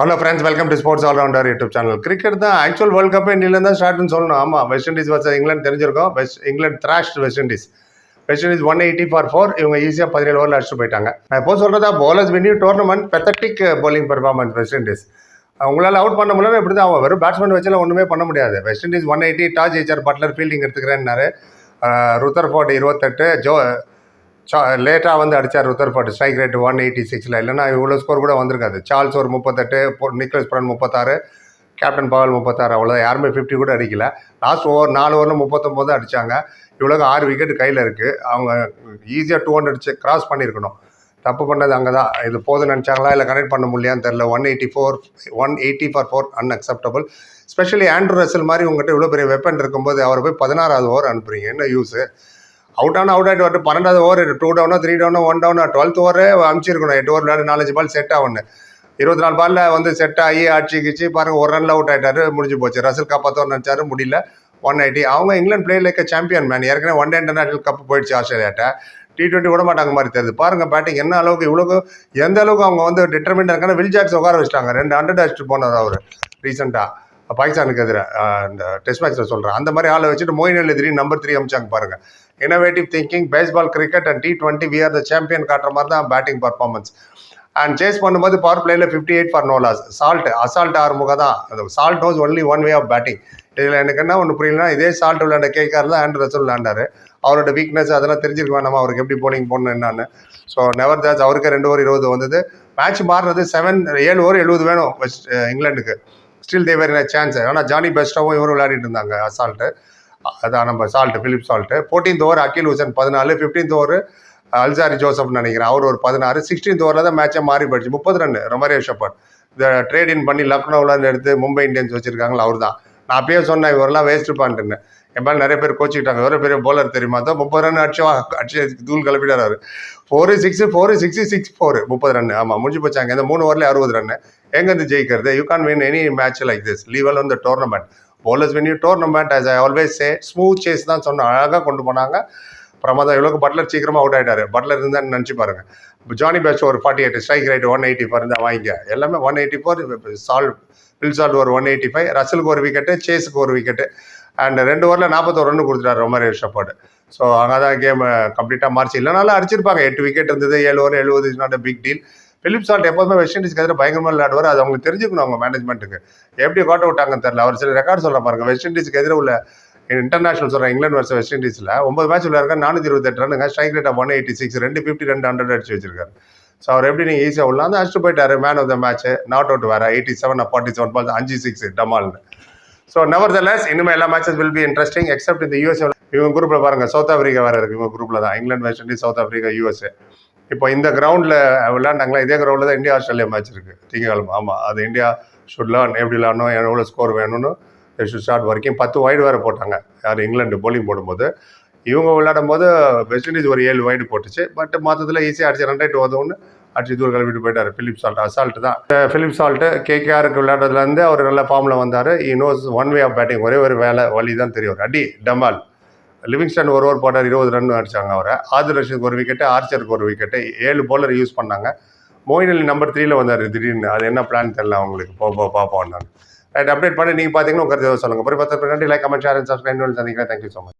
Hello friends welcome to sports allrounder YouTube channel cricket தான் actual world cup இந்தியிலேருந்து தான் ஸ்டார்ட்னு சொல்லணும். ஆமாம் வெஸ்ட் இண்டீஸ் வர்சஸ் இங்கிலாந்து தெரிஞ்சிருக்கோம். West England thrash West Indies West Indies one eighty for four இவங்க ஈஸியாக பதினேழு ஓவரில் அடிச்சுட்டு போயிட்டாங்க. நான் இப்போ சொல்கிறதா bowlers win tournament pathetic bowling performance West Indies உங்களால் அவுட் பண்ண முடியல இப்படி தான் அவன் வெறும் பேட்ஸ்மேன் வச்சுலாம் ஒன்றுமே பண்ண முடியாது. West Indies one eighty toss ஜெயிச்சார் Buttler fielding எடுத்துக்கிறேன்னாரு. ருத்தர்ஃபோர்ட் இருபத்தெட்டு ஜோ லேட்டாக வந்து அடித்தார் Rutherford strike rate one eighty சிக்ஸில் இல்லைன்னா இவ்வளோ ஸ்கோர் கூட வந்திருக்காது. சார்ல்ஸ் ஒரு முப்பத்தெட்டு நிக்லஸ் பிரன் முப்பத்தாறு கேப்டன் பவல் முப்பத்தாறு அவ்வளோதான் யாருமே ஃபிஃப்டி கூட அடிக்கல. லாஸ்ட் ஓவர் நாலு ஓவரில் முப்பத்தொம்போது அடித்தாங்க இவ்வளோக்கு ஆறு விக்கெட் கையில் இருக்குது அவங்க ஈஸியாக டூ ஹண்ட்ரட் கிராஸ் பண்ணியிருக்கணும். தப்பு பண்ணது அங்கே தான் இது போதும் நினச்சாங்களா? இல்லை கனெக்ட் பண்ண முடியலையான்னு தெரில one eighty four one eighty for four unacceptable specially Andrew Russell மாதிரி உங்கள்கிட்ட இவ்வளோ பெரிய வெப்பன் இருக்கும்போது அவரை போய் பதினாறாவது ஓவர் அனுப்புறீங்க. என்ன யூஸு அவுட் ஆனால் அவுட் ஆகிட்டு வரட்டு பன்னெண்டாவது ஓவர் டூ டவுனோ த்ரீ டவுனோ ஒன் டவுனோ டுவெல்த் ஓவரே அமைச்சிருக்கணும். எட்டு ஓவர் விளையாடு நாலஞ்சு பால் செட் ஆகணும் இருபத்தி நாலு பால்ல வந்து செட் ஆகி ஆட்சி கிச்சு பாருங்க ஒரு ரனில் அவுட் ஆகிட்டாரு முடிஞ்சு போச்சு. ரசல் காப்பாற்றோன்னு நினைச்சாரு முடியல. ஒன் எயிட்டி அவங்க England play like champion man ஏற்கனவே ஒன் டே இன்டர்நேஷனல் கப் போயிடுச்சு ஆஸ்திரேலியாட்ட. டி டுவெண்ட்டி விட மாட்டாங்க மாதிரி தெரியுது. பாருங்க பேட்டிங் என்ன அளவுக்கு இவ்வளவு எந்த அளவுக்கு அவங்க வந்து டிட்டர்மெண்ட் இருக்காங்க. வில் ஜாக்ஸ் உட்கார வச்சிட்டாங்க. ரெண்டு ஹண்ட்ரட் அடிச்சுட்டு போனார் அவர் ரீசெண்டாக பாகிஸ்தானுக்கு எதிராக இந்த டெஸ்ட் மேட்ச்சில் சொல்கிறேன் அந்த மாதிரி ஆளை வச்சுட்டு மொயின் அலி எதிரி நம்பர் த்ரீ அமிச்சாங்க பாருங்க. Innovative thinking baseball cricket and T twenty we are the champion காட்டுற மாதிரி தான் பேட்டிங் பர்ஃபார்மன்ஸ் அண்ட் சேஸ் பண்ணும்போது power பிளேயில் fifty eight for no loss Salt assault ஆறுமுக தான். அந்த Salt knows only one way of batting இதில் எனக்கு என்ன ஒன்று புரியலனா இதே சால்ட் விளையாண்ட கேக்கார் தான் ஆண்ட்ரு ரசல் அவரோட வீக்னஸ் அதெல்லாம் தெரிஞ்சிருக்க வேணாமா அவருக்கு எப்படி போலிங் போடணும் என்னன்னு. ஸோ நெவர் தாஸ் அவருக்கு ரெண்டு ஓவர் இருபது வந்தது. மேட்ச் மாறுறது செவன் ஏழு ஓவர் எழுபது வேணும் வெஸ்ட் இங்கிலாண்டுக்கு ஸ்டில் தேவர் சான்ஸ் ஆனால் ஜானி பெஸ்டாவும் இவரும் விளையாடிட்டு இருந்தாங்க. அசால்ட்டு அதான் நம்ம Salt Philip Salt fourteenth over Akeal Hosein பதினாலு. ஃபிஃப்டீன்த் ஓவர் அல்சாரி ஜோசப் நினைக்கிறேன். அவர் ஒரு பதினாறு. சிக்ஸ்டீன்த் ஓவரில் தான் மேட்சை மாறி போயிடுச்சு. முப்பது ரன் ரொமரே ஷப்பர் இந்த ட்ரேட் இன் பண்ணி லக்னோவில் எடுத்து மும்பை இந்தியன்ஸ் வச்சிருக்காங்களா அவர் தான் நான் அப்பயே சொன்னேன் இவரெல்லாம் வேஸ்ட் பண்ணிட்டுன்னு என் மேலே நிறைய பேர் கோச்சிக்கிட்டாங்க. எவ்வளோ பெரிய போலர் தெரியுமா? தான் முப்பது ரன் அடிச்சு அடிச்சு தூள் கிளப்பிட்டாரு four six four six six four முப்பது ரன் ஆமாம் முடிஞ்சு போச்சாங்க இந்த மூணு ஓவரில் அறுபது ரன் எங்கேருந்து ஜெயிக்கிறது? You can win any match like this level வந்து tournament bowlers win you tournament as I always say smooth chase தான் சொன்னோம். அழகாக கொண்டு போனாங்க. பிரமாதம். இவ்வளோக்கு பட்லர் சீக்கிரமாக அவுட் ஆகிட்டார் பட்லர் இருந்தான்னு நினச்சி பாருங்க. ஜானி பேட்ச் ஒரு forty eight strike rate one eighty four இருந்தால் வாங்கிக்க. எல்லாமே one eighty four Salt Phil Salt ஒரு ஒன் எயிட்டி ஃபைவ் ரசலுக்கு ஒரு விக்கெட்டு சேஸுக்கு ஒரு விக்கெட்டு அண்ட் ரெண்டு ஓவரில் நாற்பத்தோரு ரன் ரொம்ப ரேஷ் ஷப்பாடு ஸோ அங்கே தான் கேம் கம்ப்ளீட்டாக மாறிச்சு. இல்லைனாலும் அடிச்சிருப்பாங்க. எட்டு விக்கெட் இருந்தது ஏழு ஓவர் எழுபது is not a big deal Philip Salt எப்போதுமே வெஸ்ட் இண்டீஸ்க்கு எதிராக பயங்கரமாக விளையாடுவார். அது அவங்களுக்கு தெரிஞ்சுக்கணும் அவங்க மேனேஜ்மெண்ட்டுக்கு எப்படி கோட்டை விட்டாங்கன்னு தெரியல. அவர் சில ரெக்கார்ட் சொல்ல பாருங்க. வெஸ்ட் இண்டீஸ்க்கு எதிராக உள்ள இன்டர்நேஷனல் சொல்கிறேன் இங்கிலாந்து வர்ஸ் வெஸ்ட் இண்டீஸில் ஒன்பது மேட்ச் விளையாடுங்க நானூற்றி இருபத்தெட்டு ரன்னுங்க strike rate one eighty six ரெண்டு ஃபிஃப்டி ரெண்டு ஹண்ட்ரட் அடிச்சு வச்சிருக்காரு. ஸோ அவர் எப்படி நீங்கள் ஈஸியாக உள்ளாந்து அடிச்சுட்டு போயிட்டாரு? Man of the match not out வேறு. Eighty seven forty seven ball அஞ்சு சிக்ஸ் டமால்னு. ஸோ நெவர் த லெஸ் இனிமேல் எல்லா matches will be interesting except இந்த யூஎஸ் இவங்க குரூப்பில் பாருங்க சவுத் ஆஃப்ரிக்கா வேறு இருக்குது இவங்க குரூப்பில் தான். England West Indies South Africa USA இப்போ இந்த கிரவுண்டில் விளையாண்டாங்களா? இதே கிரவுண்டில் தான் இந்தியா ஆஸ்திரேலியா மேட்ச் இருக்குது திங்கக்கிழமை. ஆமாம் அது இந்தியா ஷுட் லேர்ன் எப்படி விளையாடணும் எவ்வளோ ஸ்கோர் வேணும்னு ஷுட் ஸ்டார்ட் வரைக்கும் பத்து வைடு வேறு போட்டாங்க. யார் இங்கிலாந்து போலிங் போடும்போது. இவங்க விளையாடும் போது வெஸ்ட் இண்டீஸ் ஒரு ஏழு வைடு போட்டுச்சு. பட் மொத்தத்தில் ஈஸியாக அடிச்சு ரெண்டாயிட்டு வந்தோன்னு உதவுன்னு அடிச்சு தூர் கிளம்பிட்டு போயிட்டார். பிலிப் சால்ட் அசால்ட் தான். பிலிப் சால்ட்டு கேகேஆருக்கு விளையாடுறதுலேருந்து அவர் நல்ல ஃபார்மில் வந்தார். He knows one way of batting ஒரே ஒரு வேலை வழி தான் தெரியும் ஒரு அடி டம்பால். லிவிங்ஸ்டன் ஒரு ஓவர் போட்டார் இருபது ரன் அடிச்சாங்க அவரை. ஆதிர் ரஷீதுக்கு ஒரு விக்கெட்டு ஆர்ச்சருக்கு ஒரு விக்கெட்டு ஏழு பவுலர் யூஸ் பண்ணாங்க. மோயின் அலி நம்பர் த்ரீல வந்தார் திடீர்னு. அது என்ன பிளான் தெரியல அவங்களுக்கு. போ போ பார்ப்போம் நான் ரைட் அப்டேட் பண்ணி நீங்கள் பார்த்தீங்கன்னா உங்க கருத்து சொல்லுங்கள் அப்புறம் பத்து நன்றி. Like comment share and subscribe சந்திக்கிறேன். Thank you so much